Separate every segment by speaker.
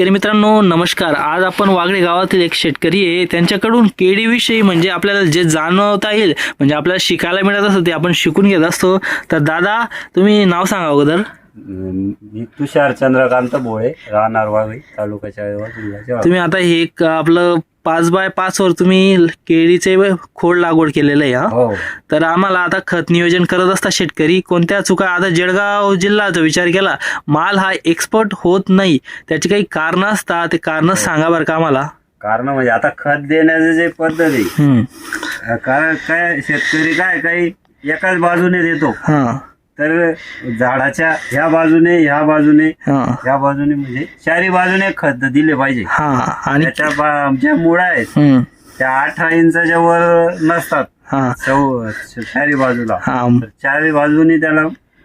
Speaker 1: शेतकरी मित्रांनो नमस्कार. आज आपण वागळे गावातील एक शेतकरी आहे. त्यांच्याकडून केळीविषयी म्हणजे आपल्याला जे जाणवता येईल म्हणजे आपल्याला शिकायला मिळत असतं ते आपण शिकून घेत असतो. तर दादा तुम्ही नाव सांगा अगोदर.
Speaker 2: मी तुषार चंद्रकांत भोळे राहणार वाघी तालुका चाळेगाव जिल्ह्याचे वाघ.
Speaker 1: तुम्ही आता हे एक आपलं पाच बाय पाच वर तुम्ही केळीचे खोड लागवड केलेलं आहे हा.
Speaker 2: हो.
Speaker 1: तर आम्हाला आता खत नियोजन करत असता शेतकरी. कोणत्या चुका? आता जळगाव जिल्ह्याचा विचार केला माल हा एक्सपर्ट होत नाही. त्याची काही कारण असतात ते कारण सांगा बरं का आम्हाला.
Speaker 2: कारण म्हणजे आता खत देण्याचे जे पद्धत
Speaker 1: हम्म.
Speaker 2: कारण काय शेतकरी काय काही एकाच बाजूने देतो.
Speaker 1: हा.
Speaker 2: तर झाडाच्या ह्या बाजूने ह्या बाजूने
Speaker 1: हा.
Speaker 2: ह्या बाजूने म्हणजे चारी बाजूने खत दिले पाहिजे.
Speaker 1: हा आणि
Speaker 2: त्याच्या बा- ज्या मुळा आहेत
Speaker 1: हम्म.
Speaker 2: त्या अठरा इंचाच्या वर नसतात.
Speaker 1: हा.
Speaker 2: चारी बाजूला.
Speaker 1: हा.
Speaker 2: तर चारी बाजूनी त्याला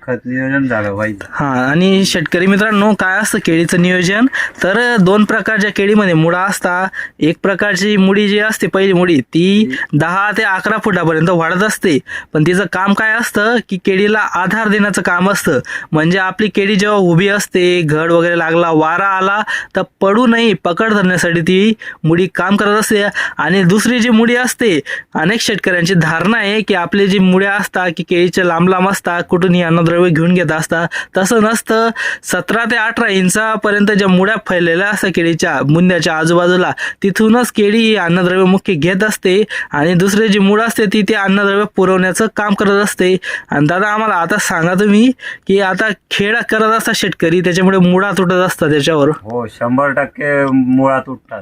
Speaker 2: खत नियोजन झालं पाहिजे.
Speaker 1: हा आणि शेतकरी मित्रांनो काय असतं केळीचं नियोजन? तर दोन प्रकारच्या केळीमध्ये मुळा असता एक प्रकारची मुडी जी असते पहिली मुडी ती दहा ते अकरा फुटापर्यंत वाढत असते. पण तिचं काम काय असतं की केळीला आधार देण्याचं काम असतं. म्हणजे आपली केळी जेव्हा उभी असते घड वगैरे लागला वारा आला तर पडू नये पकड धरण्यासाठी ती मुडी काम करत असते. आणि दुसरी जी मुडी असते अनेक शेतकऱ्यांची धारणा आहे की आपले जी मुड्या असतात की केळीचे लांब लांब असतात कुठूनही द्रव्य घेऊन घेत असतात तसं नसतं. सतरा ते अठरा इंचापर्यंत ज्या मुड्या फैललेल्या असतात केळीच्या बुंद्याच्या आजूबाजूला तिथूनच केळी ही अन्नद्रव्य मुख्य घेत असते आणि दुसरी जी मुळं असते ती ते अन्नद्रव्य पुरवण्याचं काम करत असते. आणि दादा आम्हाला आता सांगा तुम्ही की आता खेळ करत असतात शेतकरी त्याच्यामुळे मुळा तुटत असतात त्याच्यावर.
Speaker 2: हो शंभर टक्के मुळा तुटतात.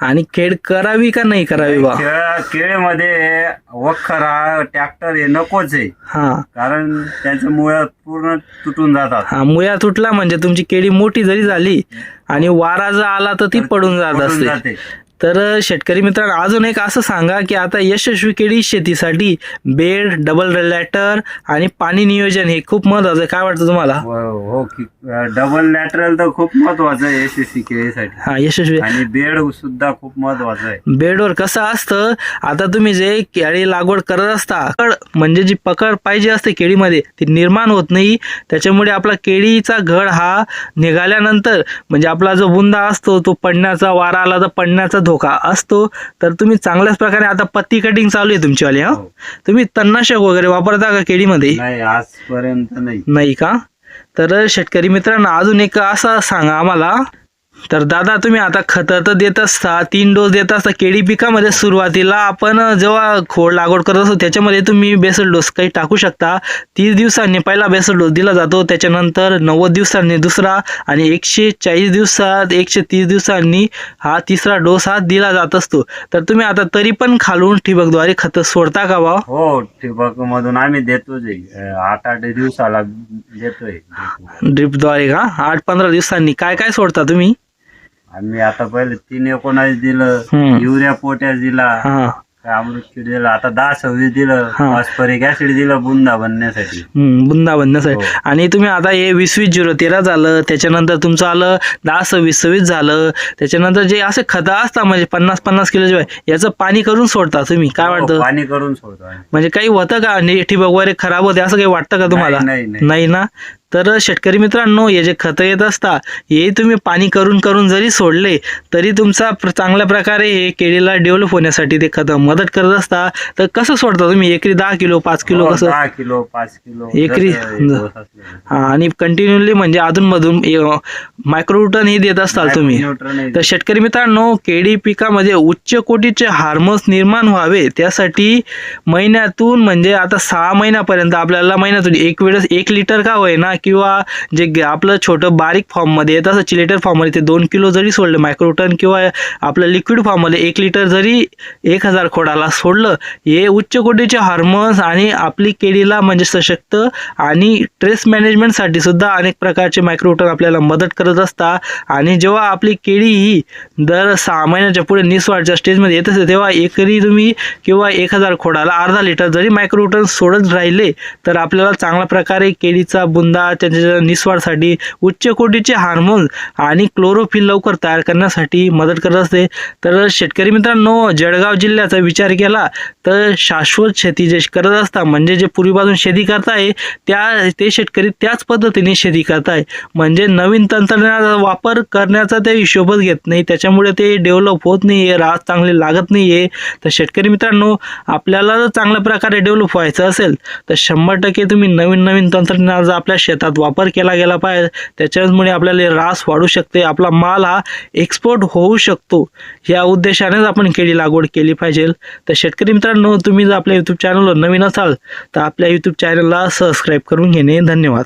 Speaker 1: आणि खेळ करावी का नाही करावी बा?
Speaker 2: केळ केळीमध्ये वखर ट्रॅक्टर हे नकोच आहे.
Speaker 1: हा.
Speaker 2: कारण त्याच्या मुळ्या पूर्ण तुटून जातात.
Speaker 1: हा मुया तुटला म्हणजे तुमची केळी मोठी जरी झाली आणि वारा जर आला तर ती पडून जात असते. तर शेतकरी मित्रांनो अजून एक असं सांगा की आता यशस्वी केळी शेतीसाठी बेड डबल लॅटर आणि पाणी नियोजन हे खूप महत्वाचं आहे. काय वाटतं तुम्हाला?
Speaker 2: हो हो डबल लॅटरल तर खूप महत्वाचं आहे यशस्वी केळीसाठी
Speaker 1: हा यशस्वी
Speaker 2: आणि बेड सुद्धा खूप महत्वाचं आहे.
Speaker 1: बेडवर कसं असतं आता तुम्ही जे केळी लागवड करत असता पकड म्हणजे जी पकड पाहिजे असते केळीमध्ये ती निर्माण होत नाही. त्याच्यामुळे आपला केळीचा घड हा निघाल्यानंतर म्हणजे आपला जो बुंदा असतो तो पडण्याचा वारा आला तर पडण्याचा धोका असतो. तर तुम्ही चांगल्याच प्रकारे आता पत्ती कटिंग चालू आहे तुमचीवाली हा?
Speaker 2: हो.
Speaker 1: तुम्ही तणनाशक वगैरे वापरता का केळीमध्ये?
Speaker 2: नाही आजपर्यंत नाही.
Speaker 1: नाही का? तर शेतकरी मित्रांनो अजून एक असं सांगा आम्हाला तर दादा तुम्ही आता खतं तर देत असता तीन डोस देत असता केळी पिकामध्ये सुरुवातीला आपण जेव्हा खोड लागवड करत असतो त्याच्यामध्ये तुम्ही बेसल डोस काही टाकू शकता. तीस दिवसांनी पहिला बेसल डोस दिला जातो त्याच्यानंतर नव्वद दिवसांनी दुसरा आणि एकशे चाळीस दिवसात एकशे तीस दिवसांनी हा तिसरा डोस हा दिला जात असतो. तर तुम्ही आता तरी पण खालून ठिबकद्वारे खतं सोडता का बा
Speaker 2: हो ठिबक मधून आम्ही देतोच. अं, आठ आठ दिवसाला देतोय.
Speaker 1: ड्रिपद्वारे का? आठ पंधरा दिवसांनी. काय काय सोडता तुम्ही?
Speaker 2: आम्ही आता पहिले तीन एकोणावीस दिलं. युरिया पोटॅश दिला
Speaker 1: हा
Speaker 2: अमृत किड दिलं आता दहा सव्वीस दिलं. फॉस्फरिक ऍसिड दिलं बुंदा बनण्यासाठी
Speaker 1: बुंदा बनण्यासाठी
Speaker 2: हो.
Speaker 1: आणि तुम्ही आता हे वीस वीस झिरो तेरा झालं त्याच्यानंतर तुमचं आलं दहा सव्वीस सव्वीस झालं त्याच्यानंतर जे असे खतं असतात म्हणजे पन्नास पन्नास किलो जे याचं पाणी करून सोडता तुम्ही काय
Speaker 2: हो,
Speaker 1: वाटतं
Speaker 2: पाणी करून सोडतो.
Speaker 1: म्हणजे काही होतं का ठिबक वगैरे खराब होते असं काही वाटतं का तुम्हाला
Speaker 2: नाही
Speaker 1: ना तर शेतकरी मित्रांनो हे जे खतं येत असता हे तुम्ही पाणी करून करून जरी सोडले तरी तुमचा चांगल्या प्रकारे हे केळीला डेव्हलप होण्यासाठी ते खतं मदत करत असता तर कसं सोडता तुम्ही? एकरी दहा किलो पाच किलो
Speaker 2: हो,
Speaker 1: कसं?
Speaker 2: दहा किलो पाच किलो
Speaker 1: एकरी-
Speaker 2: हे
Speaker 1: आणि कंटिन्युअली म्हणजे अधूनमधून मायक्रोन्यूटन हे देत असताल तुम्ही. तर शेतकरी मित्रांनो केळी पिकामध्ये उच्च कोटीचे हार्मोन्स निर्माण व्हावे त्यासाठी महिन्यातून म्हणजे आता सहा महिन्यापर्यंत आपल्याला महिन्यातून एक वेळेस एक लिटर का होईना किंवा जे ग- आपलं छोटं बारीक फॉर्ममध्ये येत असं चिलेटर फॉर्ममध्ये ते दोन किलो जरी सोडलं मायक्रोटन किंवा आपलं लिक्विड फॉर्ममध्ये एक लिटर जरी एक हजार खोडाला सोडलं हे उच्च कोटीचे हार्मोन्स आणि आपली केळीला म्हणजे सशक्त आणि स्ट्रेस मॅनेजमेंटसाठी सुद्धा अनेक प्रकारचे मायक्रोटन आपल्याला मदत करत असतात. आणि जेव्हा आपली केळी ही दर सहा महिन्याच्या पुढे निस्वाडच्या स्टेजमध्ये येत असते तेव्हा एकरी तुम्ही किंवा एक हजार खोडाला अर्धा लिटर जरी मायक्रोटन सोडत राहिले तर आपल्याला चांगल्या प्रकारे केळीचा बुंदा त्याच्या निस्वारसाठी उच्च कोटीचे हार्मोन आणि क्लोरोफिल लवकर तयार करण्यासाठी मदत करत असते. तर शेतकरी मित्रांनो जळगाव जिल्ह्याचा विचार केला तर शाश्वत शेती जे करत असता म्हणजे जे पूर्वीपासून शेती करताय त्या ते शेतकरी त्याच पद्धतीने शेती करताय. म्हणजे नवीन तंत्रज्ञानाचा वापर करण्याचा ते हिशोबच घेत नाही. त्याच्यामुळे ते डेव्हलप होत नाही आहे रास चांगले लागत नाही आहे तर शेतकरी मित्रांनो आपल्याला जर चांगल्या प्रकारे डेव्हलप व्हायचं असेल तर शंभर टक्के तुम्ही नवीन नवीन तंत्रज्ञानाचा आपल्या शेतात वापर केला गेला पाहिजे. त्याच्यामुळे आपल्याला रास वाढू शकते आपला माल हा एक्सपोर्ट होऊ शकतो. या उद्देशानेच आपण केळी लागवड केली पाहिजे. तर शेतकरी मित्रांनो तुम्ही जर आपल्या यूट्यूब चॅनलवर नवीन असाल तर आपल्या यूट्यूब चॅनलला सबस्क्राईब करून घेणे धन्यवाद.